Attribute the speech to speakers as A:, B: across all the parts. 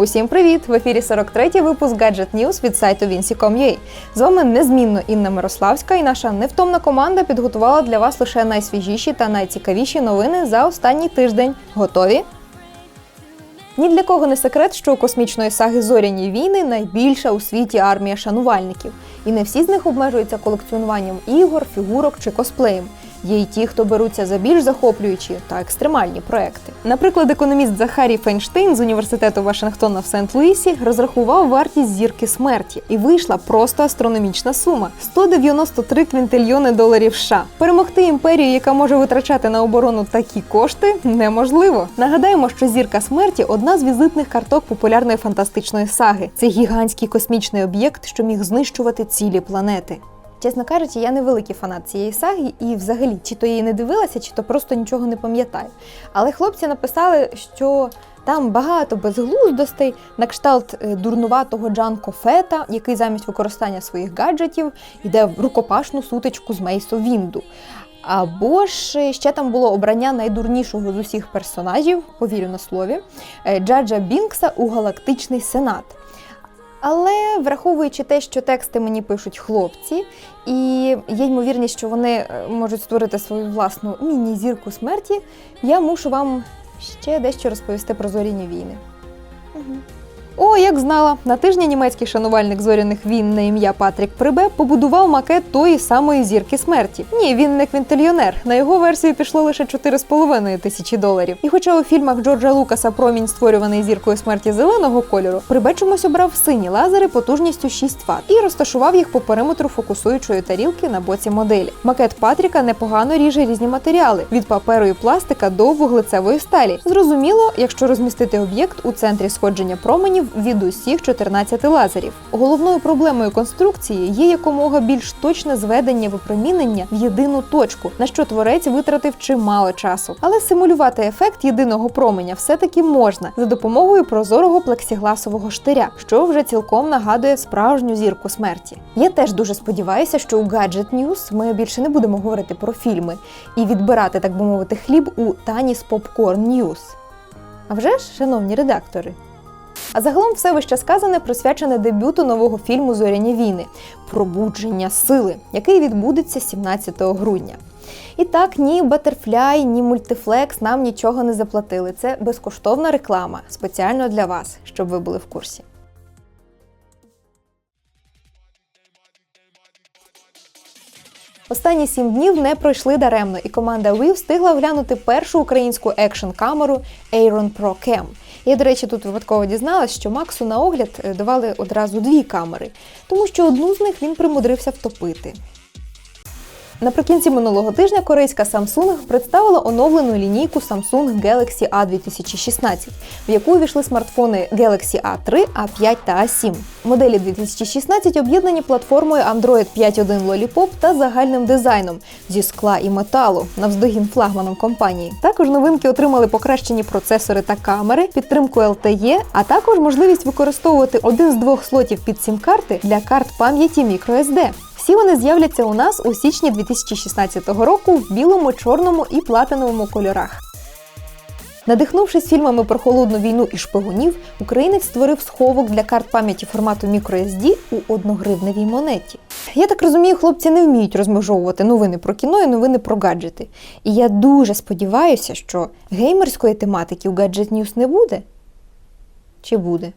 A: Усім привіт! В ефірі 43-й випуск Gadget News від сайту Vinci.com.ua. З вами незмінно Інна Мирославська і наша невтомна команда підготувала для вас лише найсвіжіші та найцікавіші новини за останній тиждень. Готові? Ні для кого не секрет, що у космічної саги Зоряні війни найбільша у світі армія шанувальників, і не всі з них обмежуються колекціонуванням ігор, фігурок чи косплеєм. Є й ті, хто беруться за більш захоплюючі та екстремальні проекти. Наприклад, економіст Захарій Фейнштейн з університету Вашингтона в Сент-Луісі розрахував вартість зірки смерті, і вийшла просто астрономічна сума 193 квінтильйони доларів. США. перемогти імперію, яка може витрачати на оборону такі кошти, неможливо. Нагадаємо, що зірка смерті одна з візитних карток популярної фантастичної саги. Це гігантський космічний об'єкт, що міг знищувати цілі планети. Чесно кажучи, я не великий фанат цієї саги, і взагалі чи то її не дивилася, чи то просто нічого не пам'ятаю. Але хлопці написали, що там багато безглуздостей, на кшталт е, дурнуватого Джанко Фета, який замість використання своїх гаджетів йде в рукопашну сутичку з Мейсо Вінду. Або ж е, ще там було обрання найдурнішого з усіх персонажів, повірю на слові, е, Джаджа Бінкса у Галактичний Сенат. Але враховуючи те, що тексти мені пишуть хлопці, і є ймовірність, що вони е, можуть створити свою власну міні-зірку смерті, я мушу вам ще дещо розповісти про зоріні війни. Угу. О, як знала, на тижні німецький шанувальник зоряних війн на ім'я Патрік Прибе побудував макет тої самої зірки смерті. Ні, він не квінтильйонер. На його версію пішло лише 4,5 тисячі доларів. І хоча у фільмах Джорджа Лукаса промінь створюваний зіркою смерті зеленого кольору, Прибе чомусь обрав сині лазери потужністю 6 Вт і розташував їх по периметру фокусуючої тарілки на боці моделі. Макет Патріка непогано ріже різні матеріали від паперу і пластика до вуглецевої сталі. Зрозуміло, якщо розмістити об'єкт у центрі сходження променів від усіх 14 лазерів. Головною проблемою конструкції є якомога більш точне зведення випромінення в єдину точку, на що творець витратив чимало часу. Але симулювати ефект єдиного променя все-таки можна за допомогою прозорого плексігласового штиря, що вже цілком нагадує справжню зірку смерті. Я теж дуже сподіваюся, що у Gadget News ми більше не будемо говорити про фільми і відбирати, так би мовити, хліб у Таніс Popcorn News. А вже ж, шановні редактори. А загалом все вище сказане присвячене дебюту нового фільму Зоряні війни Пробудження сили, який відбудеться 17 грудня. І так, ні Батерфляй, ні мультифлекс нам нічого не заплатили. Це безкоштовна реклама спеціально для вас, щоб ви були в курсі. Останні сім днів не пройшли даремно, і команда Wii встигла оглянути першу українську екшн камеру Aeron Pro Cam. Я, до речі, тут випадково дізналась, що Максу на огляд е, давали одразу дві камери, тому що одну з них він примудрився втопити. Наприкінці минулого тижня корейська Samsung представила оновлену лінійку Samsung Galaxy A 2016, в яку увійшли смартфони Galaxy A3, A5 та A7. Моделі 2016 об'єднані платформою Android 5.1 Lollipop та загальним дизайном зі скла і металу навздогін флагманом компанії. Також новинки отримали покращені процесори та камери, підтримку LTE, а також можливість використовувати один з двох слотів під сім-карти для карт пам'яті microSD. Всі вони з'являться у нас у січні 2016 року в білому, чорному і платиновому кольорах. Надихнувшись фільмами про холодну війну і шпигунів, українець створив сховок для карт пам'яті формату microSD у одногривневій монеті. Я так розумію, хлопці не вміють розмежовувати новини про кіно і новини про гаджети. І я дуже сподіваюся, що геймерської тематики у Gadget News не буде. Чи буде?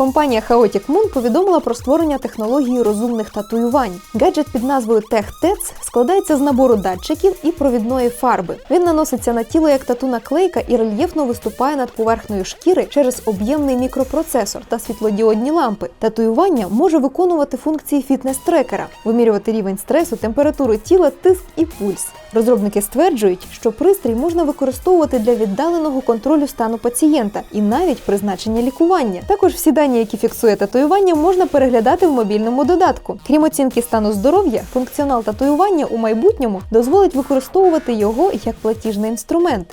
A: Компанія Chaotic Moon повідомила про створення технології розумних татуювань. Гаджет під назвою TechTets складається з набору датчиків і провідної фарби. Він наноситься на тіло як тату наклейка і рельєфно виступає над поверхнею шкіри через об'ємний мікропроцесор та світлодіодні лампи. Татуювання може виконувати функції фітнес-трекера, вимірювати рівень стресу, температуру тіла, тиск і пульс. Розробники стверджують, що пристрій можна використовувати для віддаленого контролю стану пацієнта і навіть призначення лікування. Також всі дані, які фіксує татуювання, можна переглядати в мобільному додатку. Крім оцінки стану здоров'я, функціонал татуювання у майбутньому дозволить використовувати його як платіжний інструмент.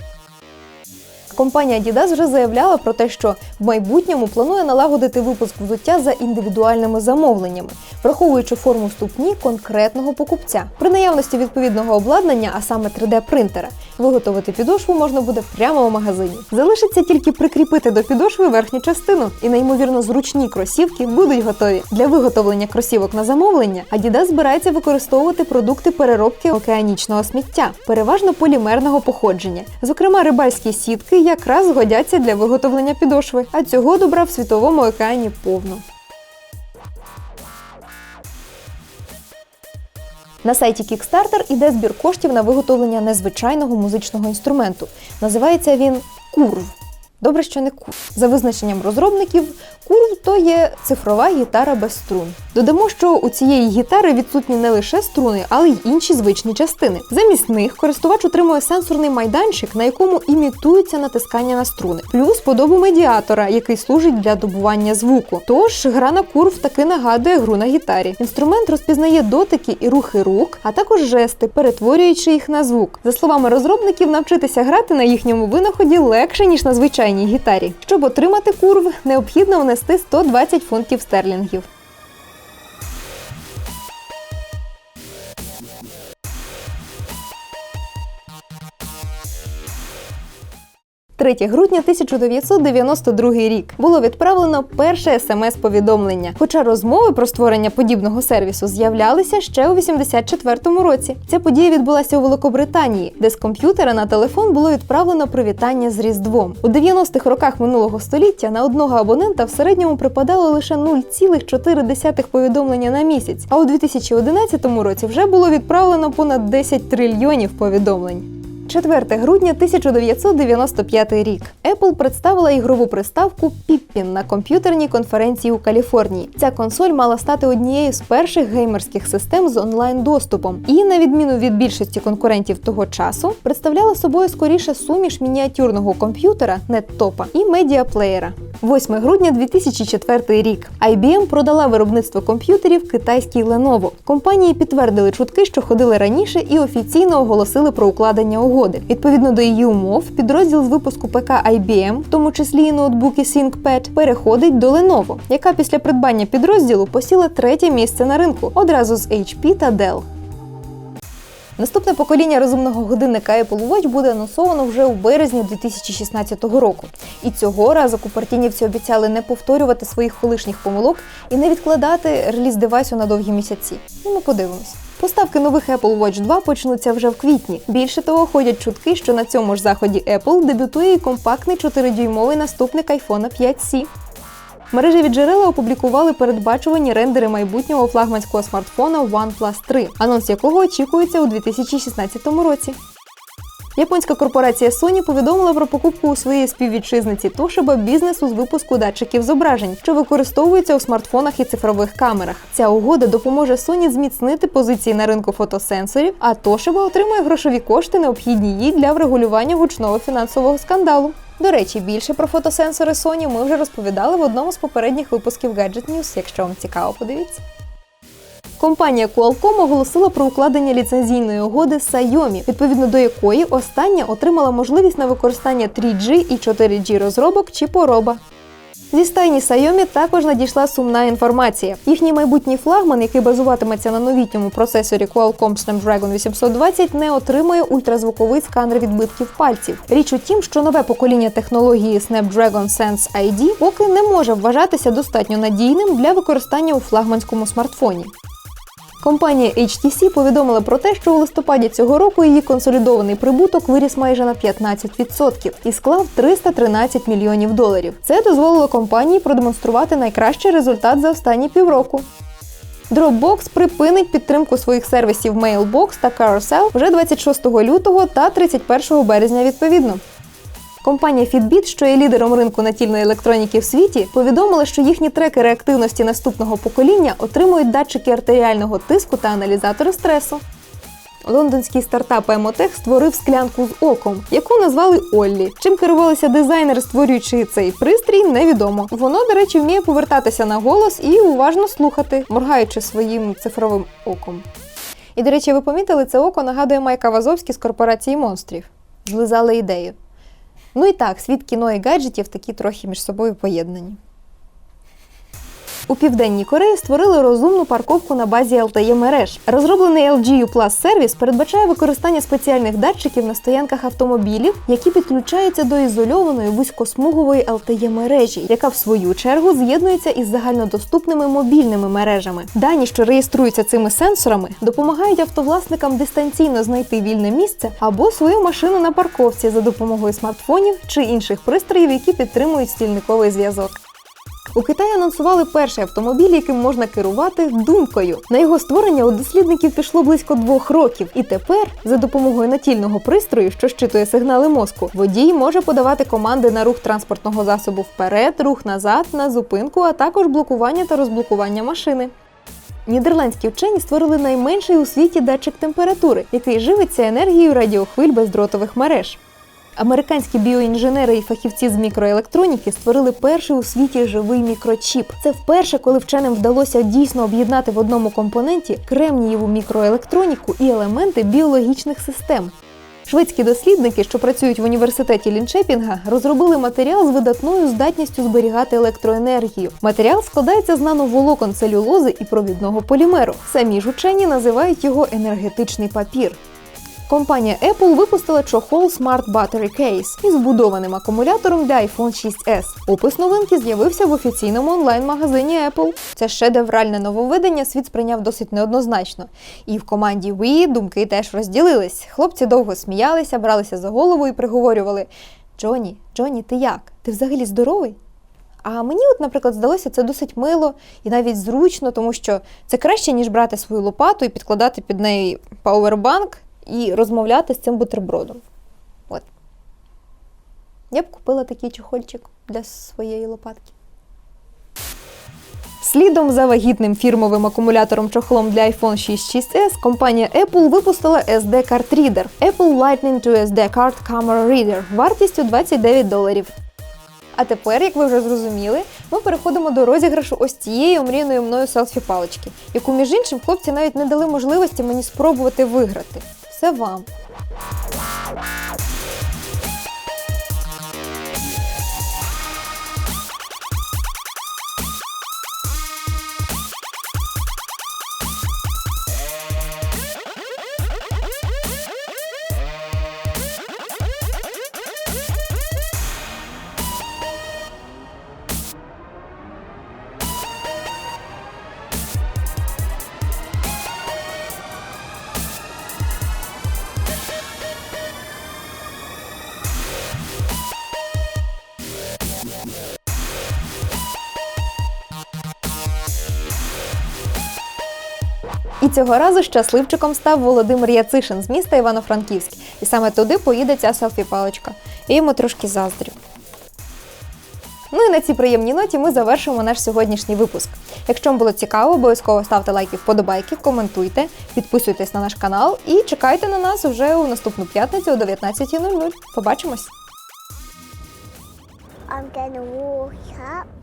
A: Компанія Adidas вже заявляла про те, що в майбутньому планує налагодити випуск взуття за індивідуальними замовленнями, враховуючи форму ступні конкретного покупця. При наявності відповідного обладнання, а саме 3D-принтера, виготовити підошву можна буде прямо у магазині. Залишиться тільки прикріпити до підошви верхню частину, і неймовірно зручні кросівки будуть готові. Для виготовлення кросівок на замовлення Adidas збирається використовувати продукти переробки океанічного сміття, переважно полімерного походження. Зокрема, рибальські сітки якраз годяться для виготовлення підошви, а цього добра в світовому океані повно. На сайті Kickstarter іде збір коштів на виготовлення незвичайного музичного інструменту. Називається він курв. Добре, що не курв. За визначенням розробників, курв то є цифрова гітара без струн. Додамо, що у цієї гітари відсутні не лише струни, але й інші звичні частини. Замість них користувач отримує сенсорний майданчик, на якому імітується натискання на струни, плюс подобу медіатора, який служить для добування звуку. Тож гра на курв таки нагадує гру на гітарі. Інструмент розпізнає дотики і рухи рук, а також жести, перетворюючи їх на звук. За словами розробників, навчитися грати на їхньому винаході легше ніж на звичайній гітарі. Щоб отримати курв, необхідно внести 120 фунтів стерлінгів. 3 грудня 1992 рік було відправлено перше смс-повідомлення. Хоча розмови про створення подібного сервісу з'являлися ще у 84-му році. Ця подія відбулася у Великобританії, де з комп'ютера на телефон було відправлено привітання з Різдвом. У 90-х роках минулого століття на одного абонента в середньому припадало лише 0,4 повідомлення на місяць. А у 2011 році вже було відправлено понад 10 трильйонів повідомлень. 4 грудня 1995 рік Apple представила ігрову приставку Pippin на комп'ютерній конференції у Каліфорнії. Ця консоль мала стати однією з перших геймерських систем з онлайн-доступом і, на відміну від більшості конкурентів того часу, представляла собою скоріше суміш мініатюрного комп'ютера неттопа і медіаплеєра. 8 грудня 2004 рік IBM продала виробництво комп'ютерів китайській Lenovo. Компанії підтвердили чутки, що ходили раніше, і офіційно оголосили про укладення угоди. Відповідно до її умов, підрозділ з випуску ПК IBM, в тому числі і ноутбуки ThinkPad, переходить до Lenovo, яка після придбання підрозділу посіла третє місце на ринку одразу з HP та Dell. Наступне покоління розумного годинника Apple Watch буде анонсовано вже у березні 2016 року. І цього разу купертінівці обіцяли не повторювати своїх колишніх помилок і не відкладати реліз девайсу на довгі місяці. Ну, ми подивимось. Поставки нових Apple Watch 2 почнуться вже в квітні. Більше того, ходять чутки, що на цьому ж заході Apple дебютує і компактний 4-дюймовий наступник iPhone 5C. Мережеві джерела опублікували передбачувані рендери майбутнього флагманського смартфона OnePlus 3, анонс якого очікується у 2016 році. Японська корпорація Sony повідомила про покупку у своєї співвітчизниці Toshiba бізнесу з випуску датчиків зображень, що використовуються у смартфонах і цифрових камерах. Ця угода допоможе Sony зміцнити позиції на ринку фотосенсорів, а Toshiba отримує грошові кошти, необхідні їй для врегулювання гучного фінансового скандалу. До речі, більше про фотосенсори Sony ми вже розповідали в одному з попередніх випусків Gadget News. Якщо вам цікаво, подивіться. Компанія Qualcomm оголосила про укладення ліцензійної угоди Xiaomi, відповідно до якої остання отримала можливість на використання 3G і 4G розробок чи пороба. Зі стайні Сайомі також надійшла сумна інформація. Їхній майбутній флагман, який базуватиметься на новітньому процесорі Qualcomm Snapdragon 820, не отримує ультразвуковий сканер відбитків пальців. Річ у тім, що нове покоління технології Snapdragon Sense ID поки не може вважатися достатньо надійним для використання у флагманському смартфоні. Компанія HTC повідомила про те, що у листопаді цього року її консолідований прибуток виріс майже на 15% і склав 313 мільйонів доларів. Це дозволило компанії продемонструвати найкращий результат за останні півроку. Dropbox припинить підтримку своїх сервісів Mailbox та Carousel вже 26 лютого та 31 березня відповідно. Компанія Fitbit, що є лідером ринку натільної електроніки в світі, повідомила, що їхні трекери активності наступного покоління отримують датчики артеріального тиску та аналізатори стресу. Лондонський стартап Емотех створив склянку з оком, яку назвали Оллі. Чим керувалися дизайнери, створюючи цей пристрій, невідомо. Воно, до речі, вміє повертатися на голос і уважно слухати, моргаючи своїм цифровим оком. І, до речі, ви помітили, це око нагадує Майка Вазовський з корпорації монстрів. Злизали ідею. Ну і так, світ кіно і гаджетів такі трохи між собою поєднані. У південній Кореї створили розумну парковку на базі LTE мереж. Розроблений LG U сервіс передбачає використання спеціальних датчиків на стоянках автомобілів, які підключаються до ізольованої вузькосмугової LTE мережі, яка в свою чергу з'єднується із загальнодоступними мобільними мережами. Дані, що реєструються цими сенсорами, допомагають автовласникам дистанційно знайти вільне місце або свою машину на парковці за допомогою смартфонів чи інших пристроїв, які підтримують стільниковий зв'язок. У Китаї анонсували перший автомобіль, яким можна керувати думкою. На його створення у дослідників пішло близько двох років, і тепер, за допомогою натільного пристрою, що щитує сигнали мозку, водій може подавати команди на рух транспортного засобу вперед, рух назад, на зупинку, а також блокування та розблокування машини. Нідерландські вчені створили найменший у світі датчик температури, який живиться енергією радіохвиль бездротових мереж. Американські біоінженери і фахівці з мікроелектроніки створили перший у світі живий мікрочіп. Це вперше, коли вченим вдалося дійсно об'єднати в одному компоненті кремнієву мікроелектроніку і елементи біологічних систем. Шведські дослідники, що працюють в університеті Лінчепінга, розробили матеріал з видатною здатністю зберігати електроенергію. Матеріал складається з нановолокон целюлози і провідного полімеру. Самі ж учені називають його енергетичний папір. Компанія Apple випустила чохол Smart Battery Case із вбудованим акумулятором для iPhone 6s. Опис новинки з'явився в офіційному онлайн-магазині Apple. Це шедевральне нововведення світ сприйняв досить неоднозначно. І в команді Wii думки теж розділились. Хлопці довго сміялися, бралися за голову і приговорювали: Джоні, Джоні, ти як? Ти взагалі здоровий? А мені, от, наприклад, здалося це досить мило і навіть зручно, тому що це краще, ніж брати свою лопату і підкладати під неї пауербанк і розмовляти з цим бутербродом. От. Я б купила такий чохольчик для своєї лопатки. Слідом за вагітним фірмовим акумулятором чохлом для iPhone 6 6s компанія Apple випустила SD Card Reader Apple Lightning to SD Card Camera Reader вартістю 29 доларів. А тепер, як ви вже зрозуміли, ми переходимо до розіграшу ось цієї омріяної мною селфі-палички, яку, між іншим, хлопці навіть не дали можливості мені спробувати виграти. Все вам. І цього разу щасливчиком став Володимир Яцишин з міста Івано-Франківськ. І саме туди поїде ця селфі-паличка. Я йому трошки заздрю. Ну і на цій приємній ноті ми завершимо наш сьогоднішній випуск. Якщо вам було цікаво, обов'язково ставте лайки, вподобайки, коментуйте, підписуйтесь на наш канал і чекайте на нас вже у наступну п'ятницю о 19.00. Побачимось!
B: I'm gonna walk up.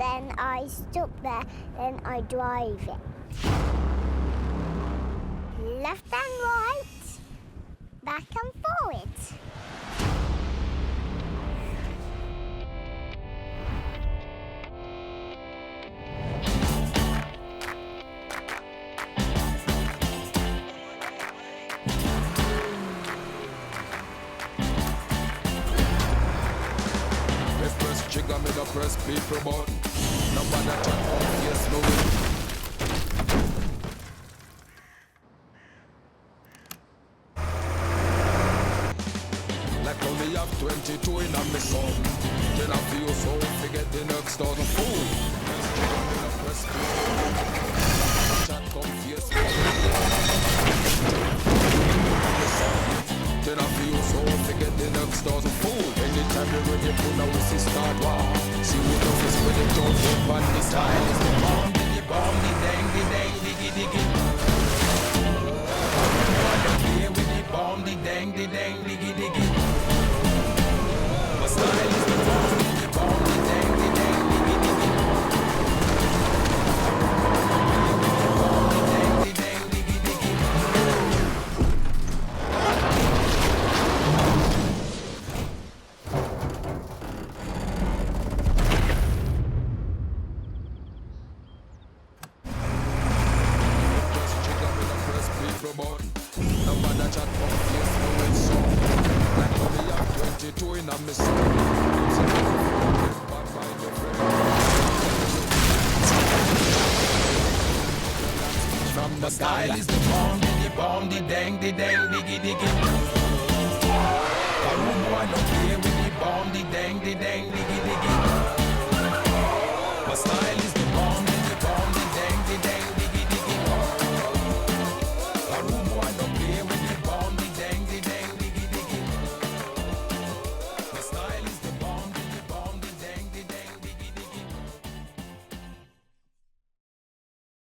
B: Then I stop there, then I drive it. Left and right, back and forward.
C: Trigger, me the press people button. Banatan My style is the bomb, diggy bomb, the dang, the dang, diggy diggy. Karoo boy no play with the bomb, the dang, the dang.